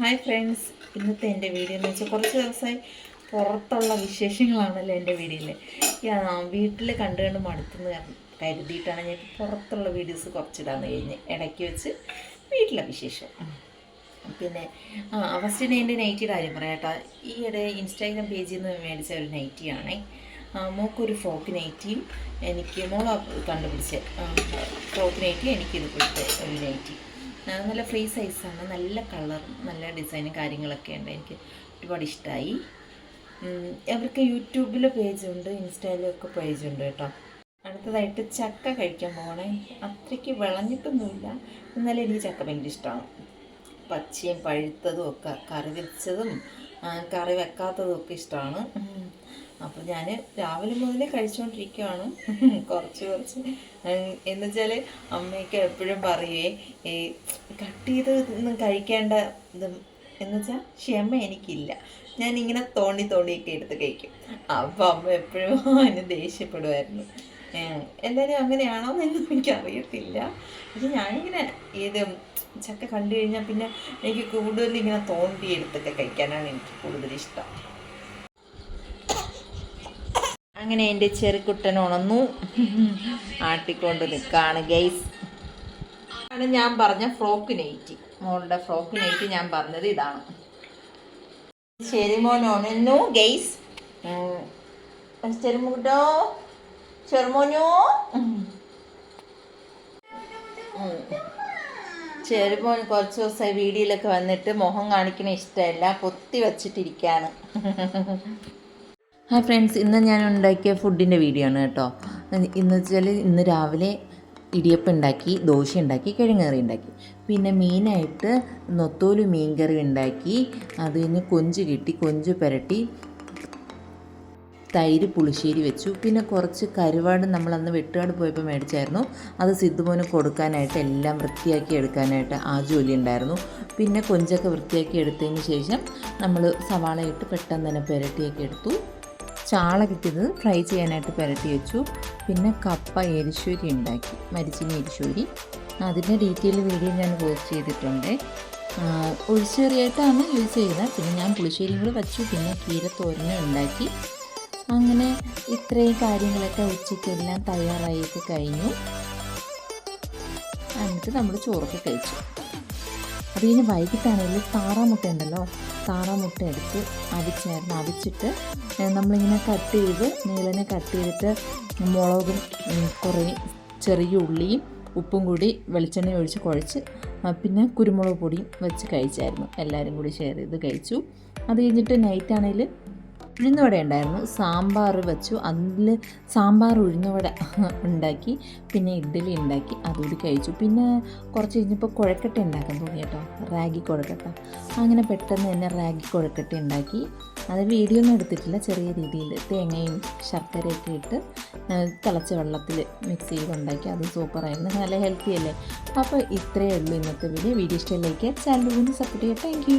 Hi friends. ഇന്നത്തെ എന്റെ video എന്ന് വെച്ചാൽ കുറച്ച് ദിവസമായി പുറത്തുള്ള വിശേഷങ്ങളാണല്ലോ എന്റെ വീഡിയോയിൽ. വീട്ടിൽ കണ്ടു കണ്ട് മടുത്തുനിന്ന് കരുതിയിട്ടാണ് ഞാൻ പുറത്തുള്ള വീഡിയോസ് കുറച്ചിടാന്ന് കഴിഞ്ഞ് ഇടയ്ക്ക് വെച്ച് വീട്ടിലെ വിശേഷം. പിന്നെ ആ എന്റെ നൈറ്റി കാര്യം പറയാട്ടോ ഈയിടെ ഇൻസ്റ്റാഗ്രാം പേജിൽ നിന്ന് മേടിച്ച ഒരു നൈറ്റിയാണേ മോക്കൊരു ഫ്രോക്ക് നൈറ്റിയും എനിക്ക് മോള കണ്ടുപിടിച്ച്. ഫ്രോക്ക് നൈറ്റി എനിക്കിത് കൊടുത്ത ഒരു നൈറ്റി നല്ല ഫ്രീ സൈസാണ് നല്ല കളർ നല്ല ഡിസൈനും കാര്യങ്ങളൊക്കെ ഉണ്ട്. എനിക്ക് ഒരുപാട് ഇഷ്ടമായി അവർക്ക് യൂട്യൂബിൽ പേജുണ്ട് ഇൻസ്റ്റയിലൊക്കെ പേജുണ്ട് കേട്ടോ. അടുത്തതായിട്ട് ചക്ക കഴിക്കാൻ പോകണേ അത്രയ്ക്ക് വിളഞ്ഞിട്ടൊന്നുമില്ല. എന്നാലും എനിക്ക് ചക്ക ഭയങ്കര ഇഷ്ടമാണ് പച്ചയും പഴുത്തതും ഒക്കെ കറി വെച്ചതും കറി വെക്കാത്തതും ഒക്കെ ഇഷ്ടമാണ് അപ്പോൾ ഞാൻ രാവിലെ മുതലേ കഴിച്ചുകൊണ്ടിരിക്കുകയാണ് കുറച്ച് കുറച്ച്. എന്ന് വെച്ചാൽ അമ്മയൊക്കെ എപ്പോഴും പറയുവേ ഈ കട്ട് ചെയ്ത് ഒന്നും കഴിക്കേണ്ട ഇത് എന്ന് വെച്ചാൽ ക്ഷമ എനിക്കില്ല. ഞാൻ ഇങ്ങനെ തോണ്ടി തോണ്ടിയൊക്കെ എടുത്ത് കഴിക്കും. അപ്പോൾ അമ്മ എപ്പോഴും അതിന് ദേഷ്യപ്പെടുമായിരുന്നു എല്ലാവരും അങ്ങനെയാണോ എന്നൊന്നും എനിക്ക് അറിയത്തില്ല പക്ഷെ ഞാനിങ്ങനെ ഏത് ചക്ക കണ്ടു കഴിഞ്ഞാൽ പിന്നെ എനിക്ക് കൂടുതൽ ഇങ്ങനെ തോണ്ടി എടുത്തൊക്കെ കഴിക്കാനാണ് എനിക്ക് കൂടുതൽ ഇഷ്ടം അങ്ങനെ എന്റെ ചെറുക്കുട്ടൻ ഉണന്നു. ആട്ടിക്കൊണ്ട് നിൽക്കുകയാണ് ഗൈസ് ആണ് ഞാൻ പറഞ്ഞ ഫ്രോക്ക് നൈറ്റി മോളുടെ ഫ്രോക്ക് നൈറ്റി ഞാൻ പറഞ്ഞത് ഇതാണ്. ശരി മോൻ ഉണന്നു ഗൈസ് ചെറുമുട്ടോ? ചെറുമോനോ? ചെറുമോൻ കുറച്ച് ദിവസമായി വീഡിയോയിലൊക്കെ വന്നിട്ട് മുഖം കാണിക്കണ ഇഷ്ടമല്ല പൊത്തി വച്ചിട്ടിരിക്കുകയാണ് ഹായ് ഫ്രണ്ട്സ് ഇന്ന് ഞാൻ ഉണ്ടാക്കിയ ഫുഡിന്റെ വീഡിയോ ആണ് കേട്ടോ. ഇന്ന് വെച്ചാൽ ഇന്ന് രാവിലെ ഇടിയപ്പം ഉണ്ടാക്കി ദോശ ഉണ്ടാക്കി കിഴങ്ങറി ഉണ്ടാക്കി. പിന്നെ മീനായിട്ട് നൊത്തോലു മീൻ കറി ഉണ്ടാക്കി. അത് കഴിഞ്ഞ് കൊഞ്ച് കിട്ടി കൊഞ്ച് പുരട്ടി തൈര് പുളിശ്ശേരി വെച്ചു. പിന്നെ കുറച്ച് കരുവാട് നമ്മളന്ന് വെട്ടുകാട് പോയപ്പോൾ മേടിച്ചായിരുന്നു. അത് സിദ്ധുമോന് കൊടുക്കാനായിട്ട് എല്ലാം വൃത്തിയാക്കി എടുക്കാനായിട്ട് ആ ജോലി ഉണ്ടായിരുന്നു. പിന്നെ കൊഞ്ചൊക്കെ വൃത്തിയാക്കി എടുത്തതിന് ശേഷം നമ്മൾ സവാളയിട്ട് പെട്ടെന്ന് തന്നെ പുരട്ടിയൊക്കെ എടുത്തു. ചാള ഫ്രൈ ചെയ്യാനായിട്ട് പുരട്ടി വെച്ചു. പിന്നെ കപ്പ എരിശ്ശേരി ഉണ്ടാക്കി മരിച്ചിനി എരിശൂരി അതിന്റെ ഡീറ്റെയിൽ വീഡിയോ ഞാൻ പോസ്റ്റ് ചെയ്തിട്ടുണ്ട്. ഒഴിച്ചേറിയായിട്ടാണ് യൂസ് ചെയ്യുന്നത് പിന്നെ ഞാൻ പുളിശ്ശേരി കൂടെ വച്ചു. പിന്നെ കീരത്തോരനും ഉണ്ടാക്കി. അങ്ങനെ ഇത്രയും കാര്യങ്ങളൊക്കെ ഉച്ചയ്ക്കെല്ലാം തയ്യാറായിട്ട് കഴിഞ്ഞു. എന്നിട്ട് നമ്മൾ ചോറൊക്കെ കഴിച്ചു. അത് കഴിഞ്ഞ് വൈകിട്ടാണെങ്കിൽ താറാമുട്ട ഉണ്ടല്ലോ. താറാമുട്ട എടുത്ത് അവിച്ചായിരുന്നു അവിച്ചിട്ട് നമ്മളിങ്ങനെ കട്ട് ചെയ്ത് നീളനെ കട്ട് ചെയ്തിട്ട് മുളകും കുറേ ചെറിയ ഉള്ളിയും ഉപ്പും കൂടി വെളിച്ചെണ്ണ ഒഴിച്ച് കുഴച്ച് പിന്നെ കുരുമുളക് പൊടിയും വെച്ച് കഴിച്ചായിരുന്നു. എല്ലാവരും കൂടി ഷെയർ ചെയ്ത് കഴിച്ചു. അത് കഴിഞ്ഞിട്ട് നൈറ്റ് ആണെങ്കിൽ ഉഴുന്നുവട ഉണ്ടായിരുന്നു. സാമ്പാർ വെച്ചു. അതിൽ സാമ്പാർ ഉഴുന്നുവട ഉണ്ടാക്കി പിന്നെ ഇഡ്ഡലി ഉണ്ടാക്കി അതുകൂടി കഴിച്ചു. പിന്നെ കുറച്ച് കഴിഞ്ഞപ്പോൾ കുഴക്കട്ട ഉണ്ടാക്കാൻ തോന്നി കേട്ടോ. റാഗി കുഴക്കട്ട. അങ്ങനെ പെട്ടെന്ന് തന്നെ റാഗി കുഴക്കട്ട ഉണ്ടാക്കി. അത് വീഡിയോ ഒന്നും എടുത്തിട്ടില്ല. ചെറിയ രീതിയിൽ തേങ്ങയും ശർക്കരയൊക്കെ ഇട്ട് തിളച്ച വെള്ളത്തിൽ മിക്സ് ചെയ്ത് ഉണ്ടാക്കി. അത് സൂപ്പറായിരുന്നു നല്ല ഹെൽത്തി അല്ലേ? അപ്പോൾ ഇത്രയേ ഉള്ളൂ ഇന്നത്തെ വീഡിയോ വീഡിയോ ഇഷ്ടമില്ലേക്ക് ചാനൽ ഒന്ന് സപ്പോർട്ട് ചെയ്യാം താങ്ക്